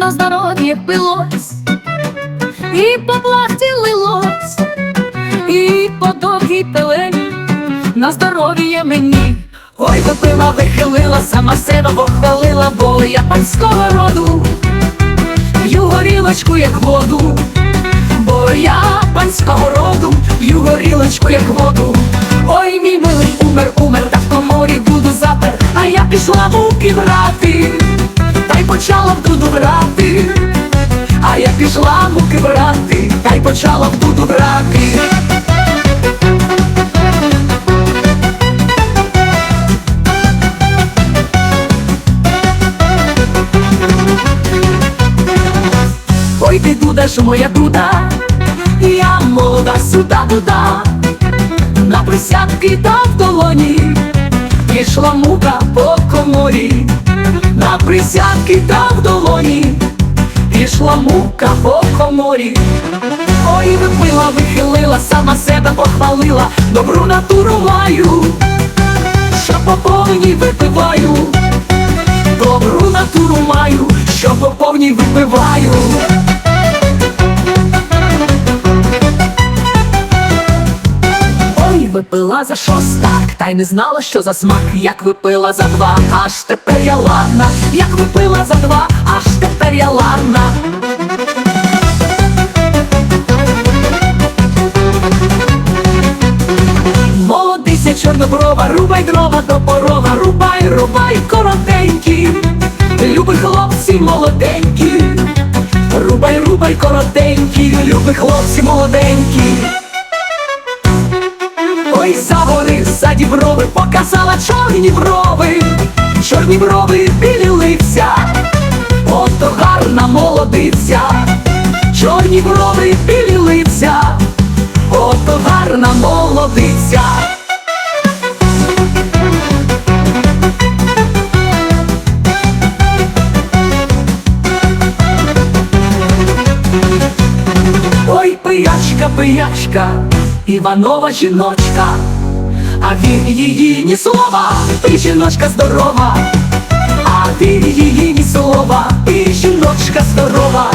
на здоров'я пилось, і по плахті лилось, і по довгій пелені на здоров'я мені. Ой, випила, вихилила, сама себе похвалила, бо я панського роду, п'ю горілочку, як воду, бо я панського роду, п'ю горілочку, як воду. Ой, мій милий умер, умер, та в коморі буду запер, а я пішла муки брати, почала в дуду грати, а я пішла муки брати, та й почала в дуду грати. Ой, ти дуда ж моя дуда, я молода сюда дуда, на присядки та в долоні, пішла мука по коморі, на присядки та в долоні, пішла мука по коморі. Ой, випила, вихилила, сама себе похвалила, добру натуру маю, що по повній випиваю, добру натуру маю, що по повній випиваю. Ой, випила за шостак, та й не знала, що за смак, як випила за два, аж тепер я ладна, як випила за два, аж тепер я ладна. Молодиця чорноброва, рубай дрова до порога, рубай, рубай коротенькі, любі хлопці молоденькі, рубай, рубай коротенькі, любі хлопці молоденькі. Ой, за гори, ззаді брови, показала чорні брови, чорні брови, білі лиця, ото гарна молодиця, чорні брови, білі лиця, ото гарна молодиця. Ой, пиячка, пиячка, Іванова жіночка, а він її ні слова, ти жіночка здорова, а він її ні слова, ти жіночка здорова,